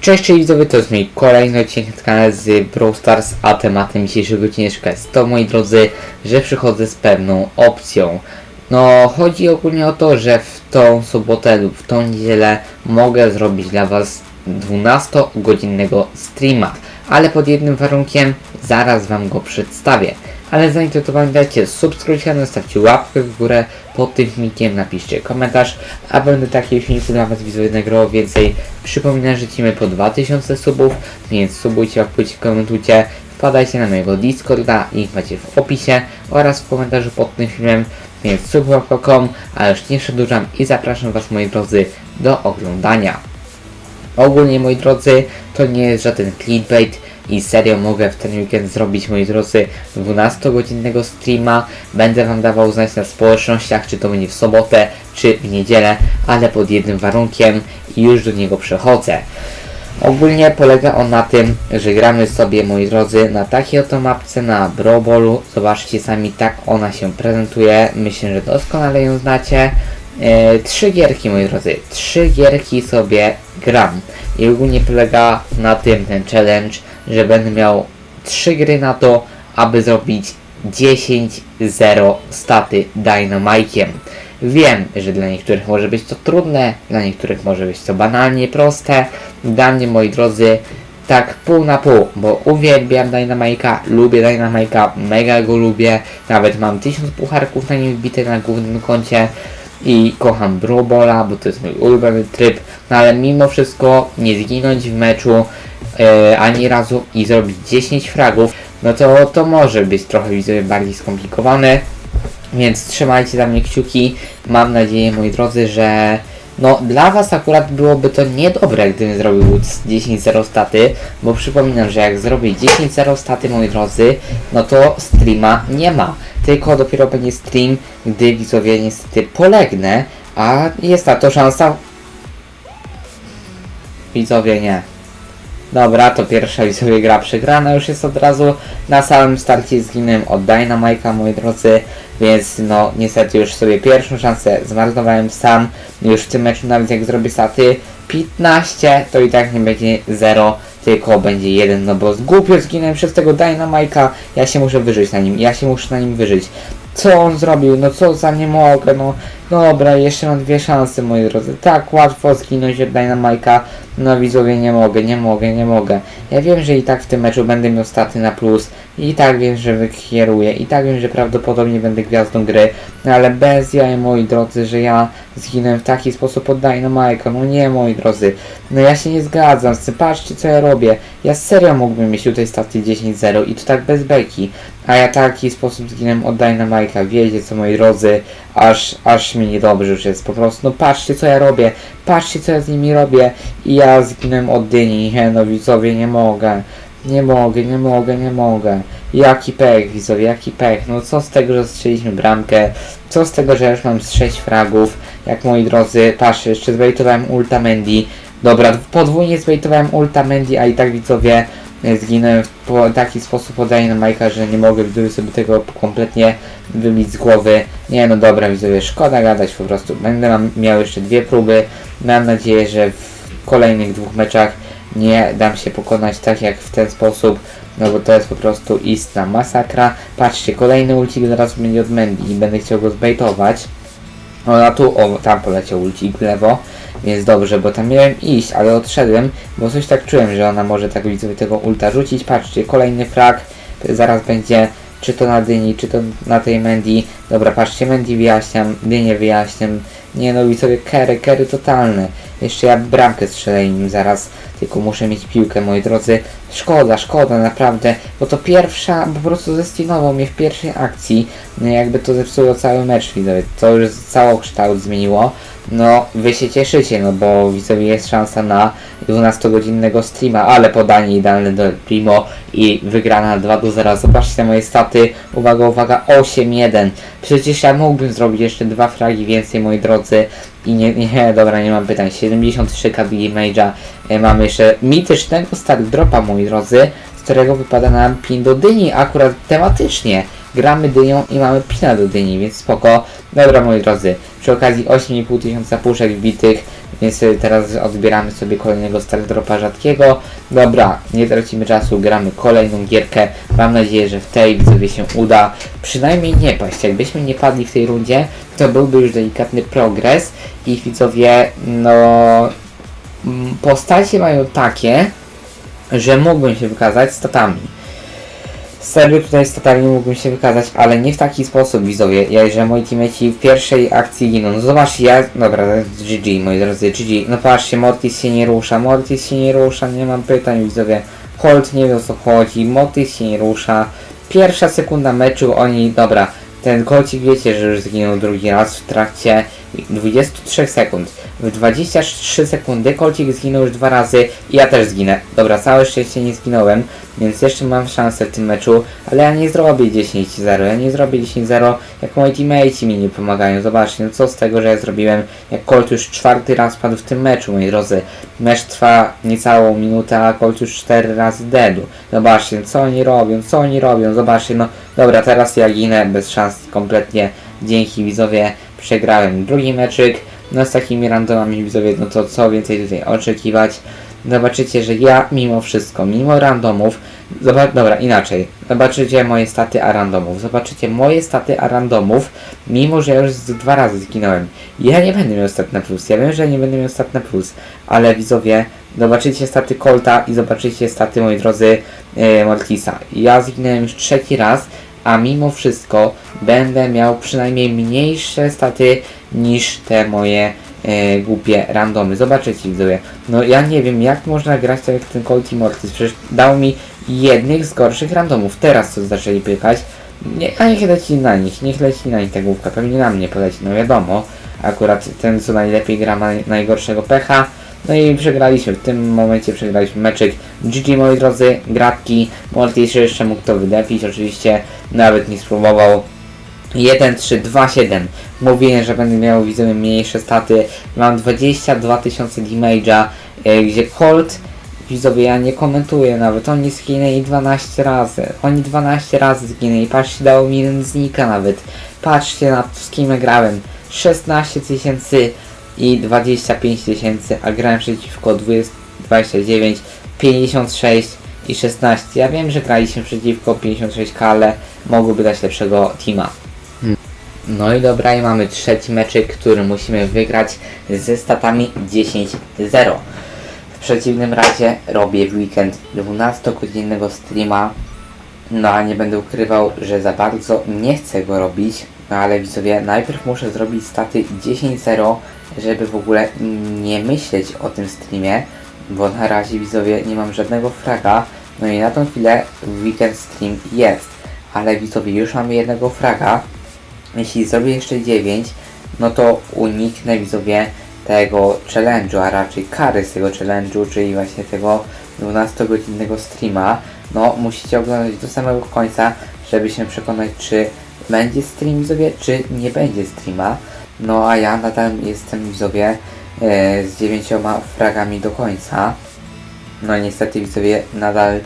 Cześć, cześć widzowie, to jest mój kolejny odcinek na kanale z Brawl Stars, a tematem dzisiejszego odcinka jest to, moi drodzy, że przychodzę z pewną opcją. No, chodzi ogólnie o to, że w tą sobotę lub w tą niedzielę mogę zrobić dla Was 12-godzinnego streama, ale pod jednym warunkiem, zaraz Wam go przedstawię. Ale zanim to, to pamiętajcie, subskrybujcie kanał, stawcie łapkę w górę pod tym filmikiem, napiszcie komentarz, a będę takich filmików dla Was widzowie nagrywał więcej. Przypominam, że lecimy po 2000 subów, więc subujcie, łapkujcie, komentujcie, wpadajcie na mojego Discorda, link macie w opisie oraz w komentarzu pod tym filmem, więc subwap.com, a już nie przedłużam i zapraszam Was moi drodzy do oglądania. Ogólnie moi drodzy, to nie jest żaden clickbait i serio mogę w ten weekend zrobić moi drodzy 12-godzinnego streama. Będę wam dawał znać na społecznościach, czy to będzie w sobotę, czy w niedzielę, ale pod jednym warunkiem i już do niego przechodzę. Ogólnie polega on na tym, że gramy sobie, moi drodzy, na takiej oto mapce na Brobolu. Zobaczcie sami, tak ona się prezentuje. Myślę, że doskonale ją znacie. E, trzy gierki, moi drodzy. Trzy gierki sobie gram. I ogólnie polega na tym ten challenge, że będę miał trzy gry na to, aby zrobić 10-0 staty Dynamike'iem. Wiem, że dla niektórych może być to trudne, dla niektórych może być to banalnie proste. Dla mnie, moi drodzy, tak pół na pół, bo uwielbiam Dynamike'a, lubię Dynamike'a, mega go lubię, nawet mam 1000 pucharków na nim wbite na głównym koncie i kocham Brobola, bo to jest mój ulubiony tryb, no ale mimo wszystko nie zginąć w meczu e, ani razu i zrobić 10 fragów, no to to może być trochę widzę bardziej skomplikowane, więc trzymajcie za mnie kciuki. Mam nadzieję, moi drodzy, że no dla Was akurat byłoby to niedobre, gdybym zrobił 10-0 staty, bo przypominam, że jak zrobię 10-0 staty, moi drodzy, no to streama nie ma. Tylko dopiero będzie stream, gdy widzowie niestety polegnę, a jest na to szansa. Widzowie nie. Dobra, to pierwsza widzowie gra przegrana już jest od razu. Na samym starcie zginąłem od Dynamike'a, moi drodzy, więc no niestety już sobie pierwszą szansę zmarnowałem sam. Już w tym meczu nawet jak zrobię staty 15, to i tak nie będzie 0, tylko będzie 1, no bo głupio zginąłem przez tego Dynamike'a. Ja się muszę wyżyć na nim, ja się muszę na nim wyżyć. Co on zrobił? No co za nie mogę, no dobra, jeszcze mam dwie szanse, moi drodzy. Tak łatwo zginąć od Dynamike'a. No widzowie, nie mogę, nie mogę, nie mogę. Ja wiem, że i tak w tym meczu będę miał staty na plus. I tak wiem, że wykieruję. I tak wiem, że prawdopodobnie będę gwiazdą gry. No ale bez jaj, moi drodzy, że ja zginąłem w taki sposób od Dynamike'a. No nie, moi drodzy. No ja się nie zgadzam z. Patrzcie, co ja robię. Ja serio mógłbym mieć tutaj staty 10-0 i to tak bez beki. A ja taki sposób zginąłem od Dynamike'a. Wiecie co, moi drodzy, aż, aż mi niedobrze już jest po prostu. No patrzcie, co ja robię. Patrzcie, co ja z nimi robię. I ja zginąłem od dyni. Nie, no widzowie, nie mogę. Nie mogę, nie mogę, nie mogę. Jaki pech, widzowie, jaki pech. No co z tego, że strzeliśmy bramkę? Co z tego, że ja już mam z 6 fragów? Jak moi drodzy, patrzcie, jeszcze zbejtowałem ulta Mendy. Dobra, podwójnie zbejtowałem ulta Mendy, a i tak widzowie zginąłem w taki sposób podaję na Majka, że nie mogę widzowie sobie tego kompletnie wybić z głowy. Nie no dobra widzowie, szkoda gadać po prostu. Będę miał jeszcze dwie próby. Mam nadzieję, że w kolejnych dwóch meczach nie dam się pokonać tak jak w ten sposób, no bo to jest po prostu istna masakra. Patrzcie, kolejny ulcik zaraz będzie od Mendy i będę chciał go zbejtować. O, a tu, o, tam poleciał ulcik w lewo, więc dobrze, bo tam miałem iść, ale odszedłem, bo coś tak czułem, że ona może tak widzowie tego ulta rzucić. Patrzcie, kolejny frag, zaraz będzie czy to na dyni, czy to na tej Mendy. Dobra, patrzcie, Mendy wyjaśniam, dynię wyjaśniam. Nie no, widzowie, kery, kery totalne. Jeszcze ja bramkę strzelę nim zaraz, tylko muszę mieć piłkę, moi drodzy. Szkoda, szkoda, naprawdę, bo to pierwsza, po prostu zestinował mnie w pierwszej akcji. No jakby to zepsuło cały mecz, widzowie. To już całokształt zmieniło. No, wy się cieszycie, no bo widzowie jest szansa na 12-godzinnego streama, ale podanie idealne do Primo i wygrana 2 do 0. Zobaczcie moje staty. Uwaga, uwaga, 8-1. Przecież ja mógłbym zrobić jeszcze dwa fragi więcej, moi drodzy. I nie, nie, dobra, nie mam pytań. 73 KD Mage'a. Mamy jeszcze mitycznego start dropa, moi drodzy, z którego wypada nam pin do dyni, akurat tematycznie. gramy dynią i mamy pina do dyni, więc spoko. Dobra moi drodzy, przy okazji 8,5 tysiąca puszek wbitych, więc teraz odbieramy sobie kolejnego start dropa rzadkiego. Dobra, nie tracimy czasu, gramy kolejną gierkę. Mam nadzieję, że w tej widzowie się uda przynajmniej nie paść. Jakbyśmy nie padli w tej rundzie, to byłby już delikatny progres i widzowie, no mm, postacie mają takie, że mógłbym się wykazać statami. Serio tutaj statami mógłbym się wykazać, ale nie w taki sposób widzowie, ja, że moi teammaci w pierwszej akcji giną. No zobaczcie, ja... Dobra, GG, moi drodzy, GG. No patrzcie, Mortis się nie rusza, Mortis się nie rusza, nie mam pytań widzowie. Holt nie wie o co chodzi, Mortis się nie rusza. Pierwsza sekunda meczu, oni... Dobra, ten kolcik wiecie, że już zginął drugi raz w trakcie 23 sekund. W 23 sekundy kolcik zginął już dwa razy i ja też zginę. Dobra, całe szczęście nie zginąłem, więc jeszcze mam szansę w tym meczu, ale ja nie zrobię 10-0, ja nie zrobię 10-0, jak moi teammates mi nie pomagają. Zobaczcie, no co z tego, że ja zrobiłem, jak Colt już czwarty raz padł w tym meczu, moi drodzy. Mecz trwa niecałą minutę, a Colt już cztery razy deadu. Zobaczcie, co oni robią, co oni robią, zobaczcie, no dobra, teraz ja ginę bez szans kompletnie. Dzięki widzowie, przegrałem drugi meczyk. No z takimi randomami widzowie, no to co więcej tutaj oczekiwać. Zobaczycie, że ja mimo wszystko, mimo randomów, zobacz, dobra, inaczej. Zobaczycie moje staty a randomów. Zobaczycie moje staty a randomów, mimo że ja już z dwa razy zginąłem. Ja nie będę miał stat na plus. Ja wiem, że nie będę miał stat na plus, ale widzowie, zobaczycie staty Colta i zobaczycie staty, moi drodzy, e, Mortisa. Ja zginąłem już trzeci raz, a mimo wszystko będę miał przynajmniej mniejsze staty niż te moje e, głupie randomy. Zobaczycie widzowie. No ja nie wiem jak można grać tak jak ten Colt i Mortis. Przecież dał mi jednych z gorszych randomów. Teraz co zaczęli pykać. Nie, a niech leci na nich, niech leci na nich ta główka. Pewnie na mnie poleci, no wiadomo. Akurat ten co najlepiej gra ma najgorszego pecha. No i przegraliśmy, w tym momencie przegraliśmy meczyk. GG moi drodzy, gratki. Mortis jeszcze mógł to wydepić, oczywiście nawet nie spróbował. 1, 3, 2, 7. Mówiłem, że będę miał widzowie mniejsze staty. Mam 22 tysiące damage'a, e, gdzie Colt, widzowie ja nie komentuję nawet, oni zginęli 12 razy. Oni 12 razy zginęli. Patrzcie, dało mi jeden znika nawet. Patrzcie na to, z kim grałem. 16 tysięcy i 25 tysięcy, a grałem przeciwko 20, 29, 56 i 16. Ja wiem, że graliśmy przeciwko 56k, ale mogłoby dać lepszego teama. No i dobra, i mamy trzeci meczyk, który musimy wygrać ze statami 10-0. W przeciwnym razie robię w weekend 12-godzinnego streama, no a nie będę ukrywał, że za bardzo nie chcę go robić, no ale widzowie, najpierw muszę zrobić staty 10-0, żeby w ogóle nie myśleć o tym streamie, bo na razie widzowie nie mam żadnego fraga, no i na tą chwilę weekend stream jest, ale widzowie już mamy jednego fraga, jeśli zrobię jeszcze 9, no to uniknę widzowie tego challenge'u, a raczej kary z tego challenge'u, czyli właśnie tego 12-godzinnego streama. No, musicie oglądać do samego końca, żeby się przekonać, czy będzie stream widzowie, czy nie będzie streama. No, a ja nadal jestem widzowie e, z 9 fragami do końca. No, niestety widzowie nadal,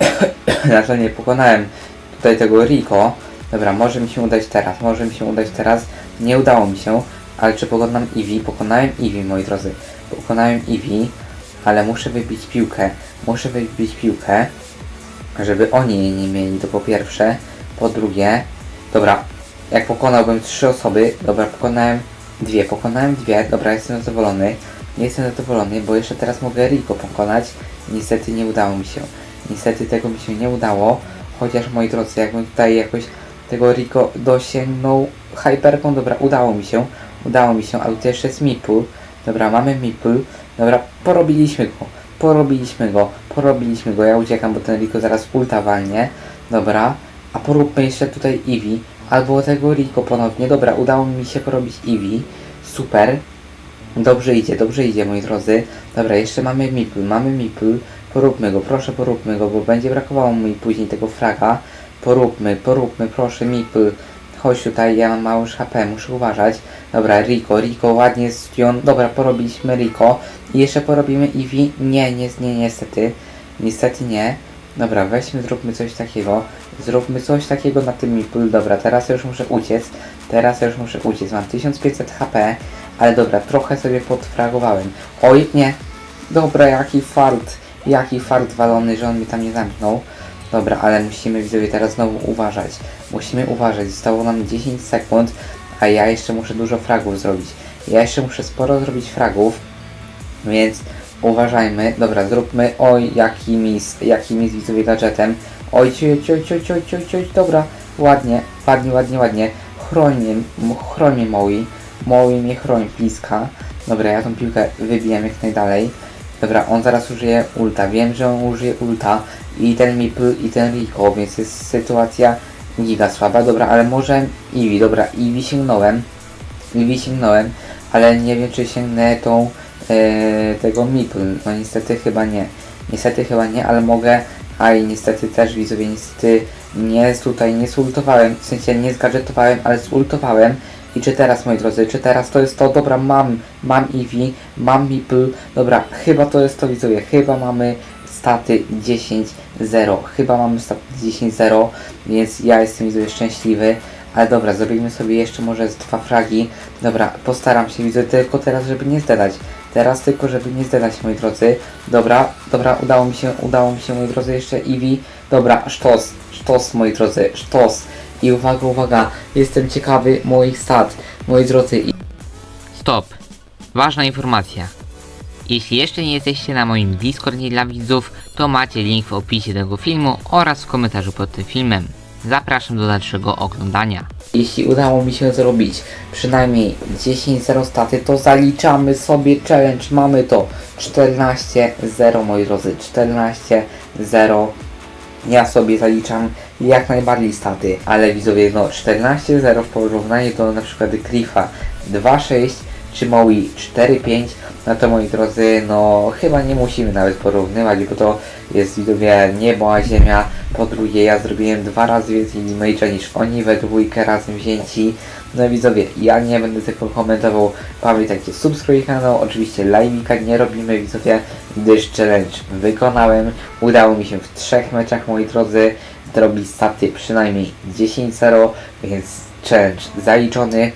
nadal nie pokonałem tutaj tego Rico. Dobra, może mi się udać teraz, może mi się udać teraz. Nie udało mi się, ale czy pokonam Eevee? Pokonałem Eevee, moi drodzy. Pokonałem Eevee, ale muszę wybić piłkę. Muszę wybić piłkę, żeby oni jej nie mieli, to po pierwsze. Po drugie, dobra, jak pokonałbym trzy osoby, dobra, pokonałem dwie, pokonałem dwie, dobra, jestem zadowolony. Nie jestem zadowolony, bo jeszcze teraz mogę Rico pokonać. Niestety nie udało mi się. Niestety tego mi się nie udało. Chociaż moi drodzy, jakbym tutaj jakoś tego Rico dosięgnął hyperką, dobra, udało mi się. Udało mi się, ale to jeszcze jest Meeple. Dobra, mamy Meeple. Dobra, porobiliśmy go. Porobiliśmy go. Porobiliśmy go. Ja uciekam, bo ten Rico zaraz ulta walnie. Dobra, a poróbmy jeszcze tutaj Eevee. Albo tego Rico ponownie. Dobra, udało mi się porobić Eevee. Super. Dobrze idzie, dobrze idzie, moi drodzy. Dobra, jeszcze mamy Meeple, mamy Meeple. Poróbmy go, proszę poróbmy go, bo będzie brakowało mi później tego fraga. Poróbmy, poróbmy, proszę Meeple. Chodź tutaj, ja mam mało HP, muszę uważać. Dobra, Rico, Rico, ładnie zdjął. Dobra, porobiliśmy Rico. I jeszcze porobimy Eevee. Nie, nie, nie, niestety. Niestety nie. Dobra, weźmy, zróbmy coś takiego. Zróbmy coś takiego na tym Meeple. Dobra, teraz już muszę uciec. Teraz już muszę uciec. Mam 1500 HP, ale dobra, trochę sobie podfragowałem. Oj, nie. Dobra, jaki fart. Jaki fart walony, że on mnie tam nie zamknął. Dobra, ale musimy widzowie teraz znowu uważać. Musimy uważać. Zostało nam 10 sekund, a ja jeszcze muszę dużo fragów zrobić. Ja jeszcze muszę sporo zrobić fragów, więc uważajmy. Dobra, zróbmy. Oj, jaki mis, jaki mis widzowie gadżetem. Oj, cioj, cioj, cioj, cioj, cioj, dobra. Ładnie, ładnie, ładnie, ładnie. Chroń mnie, Moi. Moi mnie chroń, bliska. Dobra, ja tą piłkę wybijam jak najdalej. Dobra, on zaraz użyje ulta. Wiem, że on użyje ulta i ten Meeple i ten Rico, więc jest sytuacja giga słaba. Dobra, ale może Eevee. Dobra, Eevee sięgnąłem. Eevee sięgnąłem, ale nie wiem czy sięgnę tą e, tego Meeple. No niestety chyba nie. Niestety chyba nie, ale mogę. A i niestety też widzowie, niestety nie tutaj nie zultowałem, w sensie nie zgadżetowałem, ale zultowałem. I czy teraz, moi drodzy, czy teraz to jest to? Dobra, mam, mam Eevee, mam Meeple. Dobra, chyba to jest to, widzowie. Chyba mamy staty 10-0. Chyba mamy staty 10-0, więc ja jestem widzowie szczęśliwy. Ale dobra, zrobimy sobie jeszcze może z dwa fragi. Dobra, postaram się, widzę tylko teraz, żeby nie zdedać. Teraz tylko, żeby nie zdedać, moi drodzy. Dobra, dobra, udało mi się, udało mi się, moi drodzy, jeszcze Eevee. Dobra, sztos, sztos, moi drodzy, sztos. I uwaga, uwaga, jestem ciekawy moich stat, moi drodzy. I... Stop. Ważna informacja. Jeśli jeszcze nie jesteście na moim Discordzie dla widzów, to macie link w opisie tego filmu oraz w komentarzu pod tym filmem. Zapraszam do dalszego oglądania. Jeśli udało mi się zrobić przynajmniej 10-0 staty, to zaliczamy sobie challenge. Mamy to 14-0, moi drodzy. 14-0. Ja sobie zaliczam jak najbardziej staty, ale widzowie, no 14-0 w porównaniu do na przykład Griffa 2-6 czy Maui 4-5, no to moi drodzy, no chyba nie musimy nawet porównywać, bo to jest widzowie niebo a ziemia. Po drugie, ja zrobiłem dwa razy więcej damage'a niż oni we dwójkę razem wzięci. No widzowie, ja nie będę tego komentował. Pamiętajcie, subskrybuj kanał, oczywiście live'ika nie robimy widzowie, gdyż challenge wykonałem. Udało mi się w trzech meczach, moi drodzy, zrobić staty przynajmniej 10-0, więc challenge zaliczony.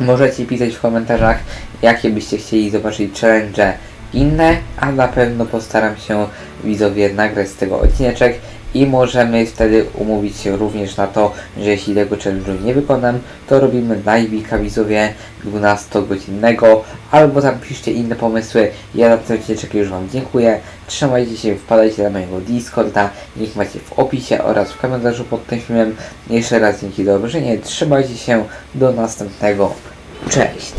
Możecie pisać w komentarzach, jakie byście chcieli zobaczyć challenge inne, a na pewno postaram się widzowie nagrać z tego odcineczek i możemy wtedy umówić się również na to, że jeśli tego challenge'u nie wykonam, to robimy live'ika widzowie 12-godzinnego, albo tam piszcie inne pomysły. Ja na ten odcineczek już Wam dziękuję. Trzymajcie się, wpadajcie na mojego Discorda, link macie w opisie oraz w komentarzu pod tym filmem. Jeszcze raz dzięki za obejrzenie, trzymajcie się, do następnego. Cześć!